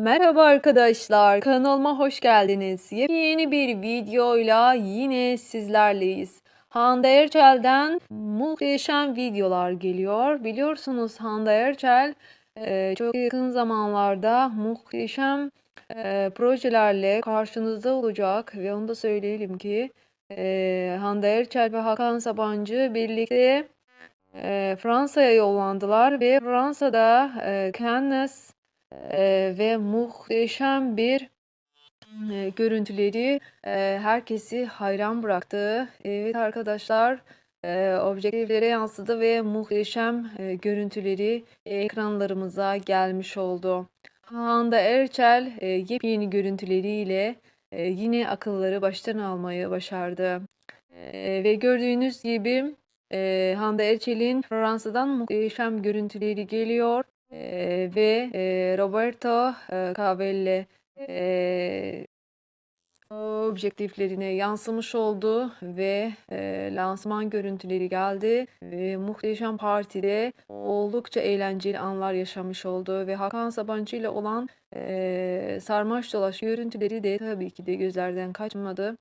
Merhaba arkadaşlar, kanalıma hoş geldiniz. Yeni bir videoyla yine sizlerleyiz. Hande Erçel'den muhteşem videolar geliyor. Biliyorsunuz Hande Erçel e, çok yakın zamanlarda muhteşem e, projelerle karşınızda olacak ve onu da söyleyelim ki e, Hande Erçel ve Hakan Sabancı birlikte Fransa'ya yollandılar ve Fransa'da Cannes e, ve muhteşem bir e, görüntüleri e, herkesi hayran bıraktı. Evet arkadaşlar e, objektiflere yansıdı ve muhteşem e, görüntüleri ekranlarımıza gelmiş oldu. Hande Erçel e, yepyeni görüntüleriyle e, yine akılları baştan almayı başardı. E, ve gördüğünüz gibi e, Hande Erçel'in Fransa'dan muhteşem görüntüleri geliyor. E, ve e, Roberto e, Cavalli e, objektiflerine yansımış oldu ve e, lansman görüntüleri geldi ve muhteşem partide oldukça eğlenceli anlar yaşamış oldu ve Hakan Sabancı ile olan e, sarmaş dolaş görüntüleri de tabii ki de gözlerden kaçmadı.